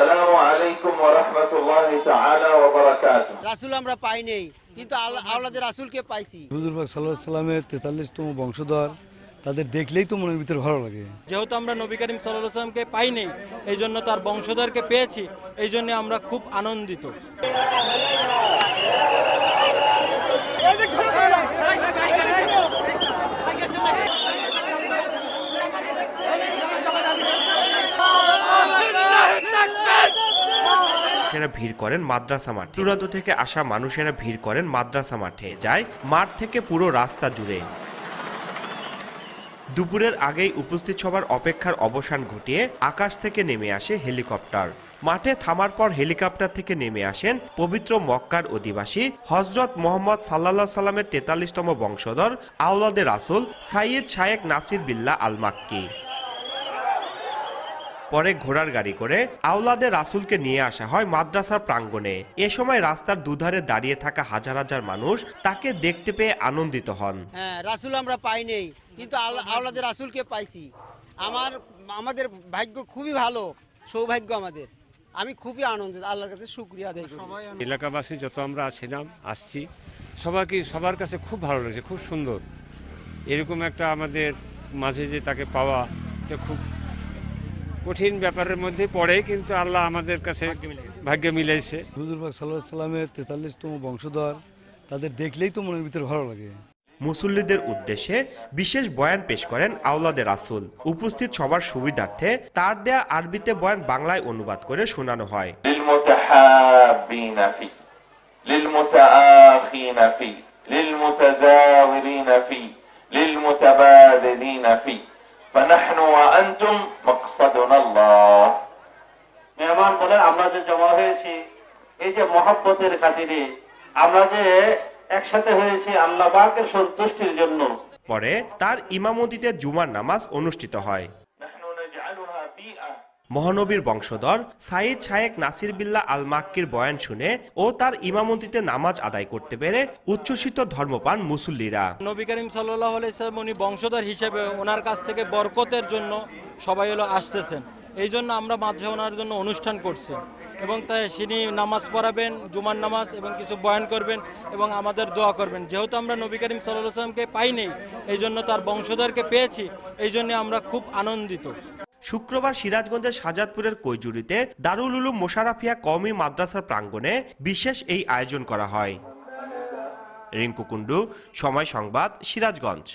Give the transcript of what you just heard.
আসসালামু রাসূল আমরা পাই কিন্তু আওলাদে রাসূলকে পাইছি। হুজুর পাক সাল্লাল্লাহু আলাইহি বংশধর তাদের দেখলেই তো মনের ভিতরে ভালো লাগে। যেহেতু আমরা নবী করিম সাল্লাহ সাল্লামকে এই জন্য তার বংশধরকে পেয়েছি এই জন্য আমরা খুব আনন্দিত। মানুষেরা ভিড় করেন মাদ্রাসা মাঠে। দূরান্ত থেকে আসা মানুষেরা ভিড় করেন মাদ্রাসা মাঠে। যায় মাঠ থেকে পুরো রাস্তা জুড়ে। দুপুরের আগেই উপস্থিত সবার অপেক্ষার অবসান ঘটিয়ে আকাশ থেকে নেমে আসে হেলিকপ্টার। মাঠে থামার পর হেলিকপ্টার থেকে নেমে আসেন পবিত্র মক্কার অধিবাসী হজরত মোহাম্মদ সাল্লাহ সাল্লামের তেতাল্লিশতম বংশধর আওলাদে রাসুল সাইয়দ শায়েক নাসির বিল্লা আল মাক্কি পরে ঘোড়ার গাড়ি করে আওলাদে রাসুলকে নিয়ে আসা হয় মাদ্রাসার প্রাঙ্গণে। এ সময় রাস্তার দুধারে দাঁড়িয়ে থাকা হাজার হাজার মানুষ তাকে দেখতে পেয়ে আনন্দিত হন। হ্যাঁ রাসুল আমরা পাই নেই কিন্তু আল- আওলাদের রাসুলকে পাইছি। আমার আমাদের ভাগ্য খুবই ভালো সৌভাগ্য আমাদের। আমি খুবই আনন্দিত আল্লাহর কাছে শুক্রিয়া আদায় করি। এলাকাবাসী যত আমরা আছিলাম আসছি সবাইকে সবার কাছে খুব ভালো লাগছে খুব সুন্দর। এরকম একটা আমাদের মাঝে যে তাকে পাওয়া এটা খুব কঠিন ব্যাপারের মধ্যে পড়ে কিন্তু আল্লাহ আমাদের কাছে ভাগ্য মিলাইছে হুজুরবাগ সাল্লাহ সাল্লামের তেতাল্লিশতম বংশধর তাদের দেখলেই তো মনের ভিতরে ভালো লাগে মুসল্লিদের উদ্দেশ্যে বিশেষ বয়ান পেশ করেন আওলাদে রাসুল উপস্থিত সবার সুবিধার্থে তার দেয়া আরবিতে বয়ান বাংলায় অনুবাদ করে শোনানো হয় للمتحابين فيه للمتآخين فيه للمتزاورين فيه للمتبادلين فيه فنحن وأنتم مقصدنا الله মেহমান বলেন আমরা যে জমা হয়েছি এই যে মহাব্বতের খাতিরে আমরা যে একসাথে হয়েছি আল্লাহ পাকের সন্তুষ্টির জন্য। পরে তার ইমামতিতে জুমার নামাজ অনুষ্ঠিত হয়। মহানবীর বংশধর সাইদ শায়েক নাসির বিল্লা আল মাক্কির বয়ান শুনে ও তার ইমামতিতে নামাজ আদায় করতে পেরে উচ্ছ্বসিত ধর্মপান মুসল্লিরা। নবী করিম সাল্লাহ আলাইসাল্লাম উনি বংশধর হিসেবে ওনার কাছ থেকে বরকতের জন্য সবাই হলো আসতেছেন। এই জন্য আমরা মাঝে ওনার জন্য অনুষ্ঠান করছি। এবং তাই তিনি নামাজ পড়াবেন, জুমার নামাজ এবং কিছু বয়ান করবেন এবং আমাদের দোয়া করবেন। যেহেতু আমরা নবী করিম সাল্লাহ সাল্লামকে পাই নেই এই জন্য তার বংশধরকে পেয়েছি এই জন্য আমরা খুব আনন্দিত। শুক্রবার সিরাজগঞ্জের সাজাদপুরের কৈজুরিতে দারুল উলুম মোশারাফিয়া কওমি মাদ্রাসার প্রাঙ্গণে বিশেষ এই আয়োজন করা হয়। রিঙ্কু কুণ্ডু, সময় সংবাদ, সিরাজগঞ্জ।